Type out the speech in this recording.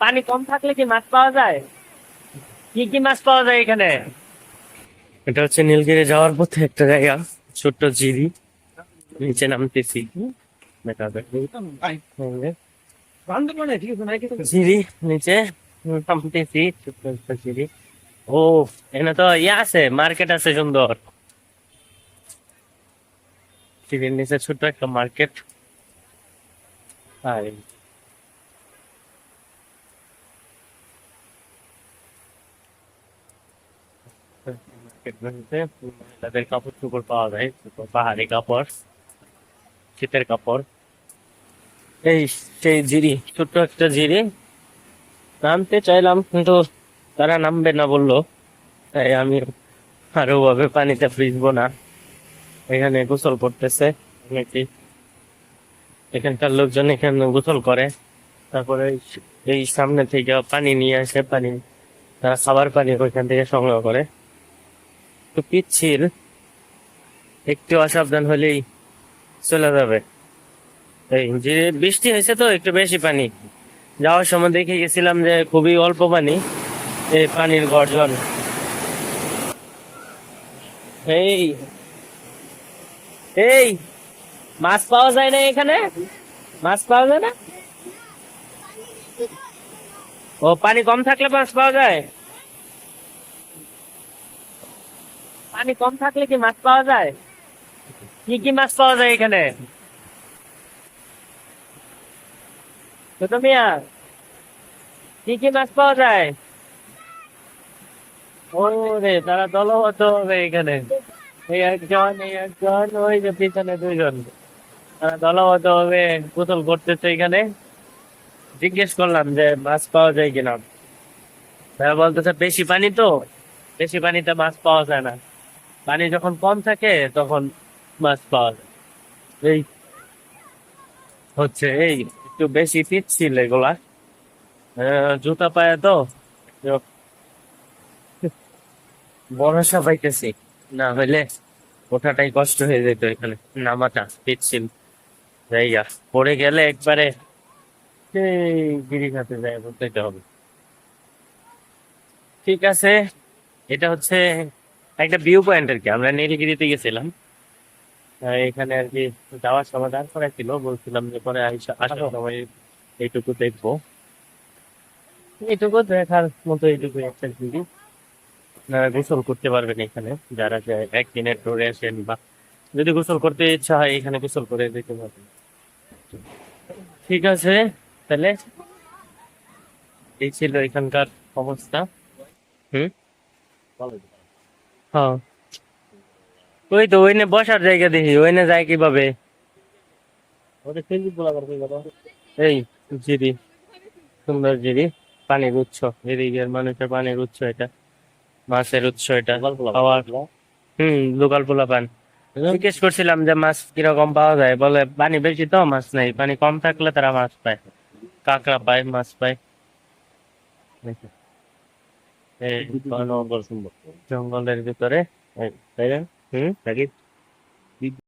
পানি কম থাকলে কি মাছ পাওয়া যায়? কি কি মাছ পাওয়া যায় এখানে? এটা হচ্ছে নীলগিরি যাওয়ার পথে একটা জায়গা, ছোট্ট জিরি। নিচে নামতেছি। জিরি, নিচে নামতেছি, ছোট্ট জিরি। ও, এখানে তো ইয়ে আছে, মার্কেট আছে সুন্দর। জিরির নিচে ছোট্ট একটা মার্কেট। হাই কাপড় চোপড় পাওয়া যায় পাহাড়ি কাপড়, শীতের কাপড়। এই সেই জিরি ছোট্ট একটা জিরি নামতে চাইলাম, কিন্তু তারা নামবে না বলল। তাই আমি আরও পানিতে ভিজবো না। এখানে গোসল করতেছে অনেকে এখানকার লোকজন এখানে গোসল করে। তারপরে এই সামনে থেকে পানি নিয়ে আসে, পানি, তারা খাবার পানি ওইখান থেকে সংগ্রহ করে। তো পিচ্ছিল, একটু অসাবধান হলেই চলে যাবে। এই যে বৃষ্টি হয়েছে তো, একটু বেশি পানি। যাওয়ার সময় দেখে গেছিলাম যে খুবই অল্প পানি, এই পানির গর্জন। এই এই, মাছ পাওয়া যায় না এখানে? মাছ পাওয়া যায় না? ও, পানি কম থাকলে মাছ পাওয়া যায়? পানি কম থাকলে কি মাছ পাওয়া যায়? কি কি মাছ পাওয়া যায় এখানে? ছোট মিয়া, কি কি মাছ পাওয়া যায়? ওরে, তারা দলবদ্ধ হবে এখানে। এই একজন এই একজন, ওই যে পিছনে দুইজন। তারা দলবদ্ধ হবে গোসল করতেছে এখানে। জিজ্ঞেস করলাম যে মাছ পাওয়া যায় কিনা। তারা বলতেছে, বেশি পানি তো? বেশি পানিতে মাছ পাওয়া যায় না। পানি যখন কম থাকে, তখন মাছ পাওয়া যায়। এই হচ্ছে এই, একটু বেশি পিচ্ছিল এগুলা। জুতা পায়ে তো ভরসা পাইতেছি, না হইলে ওঠাটাই কষ্ট হয়ে যেত এখানে, নামাটা, পিচ্ছিল জায়গা। পড়ে গেলে একবারে গিরি খাতে যায় বলতে হবে। ঠিক আছে, এটা হচ্ছে একটা ভিউ পয়েন্ট আর কি। আমরা নীলগিরিতে গেছিলাম। এখানে আর কি যাওয়ার সময় করা ছিল বলছিলাম যে পরে আসার সময় এইটুকু দেখব। এইটুকু দেখার মতো এইটুকু একটা আপনারা গোসল করতে পারবেন এখানে। যারা একদিনের ট্যুরে আসেন বা যদি গোসল করতে ইচ্ছা হয় এখানে গোসল করে যেতে পারবেন। ঠিক আছে তাহলে এই ছিল এখানকার অবস্থা। হুম? হ্যাঁ। ওই তো ওইনে বসার জায়গা দেখি ওইনে যায় কীভাবে? এই জিরি সুন্দর জিরি পানির উৎস এদিকের মানুষের পানির উৎস এটা মাছের উৎস এটা খাওয়ার হম লোকাল পোলা পান জিজ্ঞেস করছিলাম যে মাছ কীরকম পাওয়া যায় বলে পানি বেশি তো মাছ নাই পানি কম থাকলে তারা মাছ পায় কাঁকড়া পায় মাছ পায়। জঙ্গলের ভিতরে তাই না? হুম।